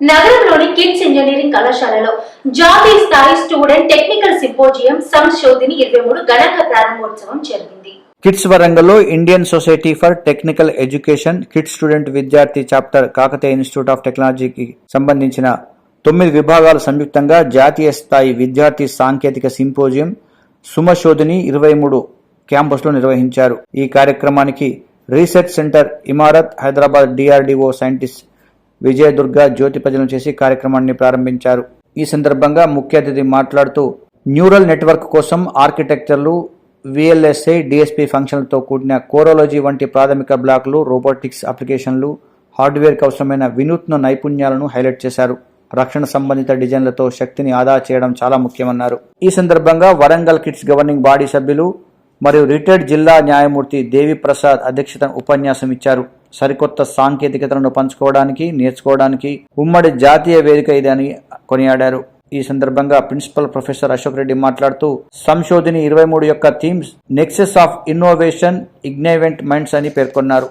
నగరంలోని kids engineering కళాశాలలో జాతీయ స్థాయి స్టూడెంట్ టెక్నికల్ సింపోజియం సంశోధిని ఇరవై మూడు ఘనంగా ప్రారంభోత్సవం జరిగింది. కిడ్స్ వరంగల్లో Indian society for technical education KITS student విద్యార్థి చాప్టర్ కాకతీయ ఇన్స్టిట్యూట్ ఆఫ్ టెక్నాలజీకి సంబంధించిన తొమ్మిది విభాగాలు సంయుక్తంగా జాతీయ స్థాయి విద్యార్థి సాంకేతిక సింపోజియం సుమశోధిని ఇరవై మూడు క్యాంపస్లో నిర్వహించారు. ఈ కార్యక్రమానికి research centre Imarat Hyderabad DRDO scientist Vijayadurga Jyothi ప్రజలను చేసి కార్యక్రమాన్ని ప్రారంభించారు. ఈ సందర్భంగా ముఖ్య అతిథి మాట్లాడుతూ న్యూరల్ నెట్వర్క్ కోసం ఆర్కిటెక్చర్లు విఎల్ఎస్ఐ డిఎస్పి ఫంక్షన్లతో కూడిన కోరోలజీ వంటి ప్రాథమిక బ్లాక్లు రోబోటిక్స్ అప్లికేషన్లు హార్డ్వేర్కి అవసరమైన వినూత్న నైపుణ్యాలను హైలైట్ చేశారు. రక్షణ సంబంధిత డిజైన్లతో శక్తిని ఆదా చేయడం చాలా ముఖ్యమన్నారు. ఈ సందర్భంగా వరంగల్ కిడ్స్ గవర్నింగ్ బాడీ సభ్యులు మరియు రిటైర్డ్ జిల్లా న్యాయమూర్తి దేవి ప్రసాద్ అధ్యక్షత ఉపన్యాసం ఇచ్చారు. సరికొత్త సాంకేతికతలను పంచుకోవడానికి నేర్చుకోవడానికి ఉమ్మడి జాతీయ వేదిక ఇది అని కొనియాడారు. ఈ సందర్భంగా ప్రిన్సిపల్ ప్రొఫెసర్ అశోక్ రెడ్డి మాట్లాడుతూ సంశోధిని ఇరవై మూడు యొక్క themes nexus of innovation igniting minds అని పేర్కొన్నారు.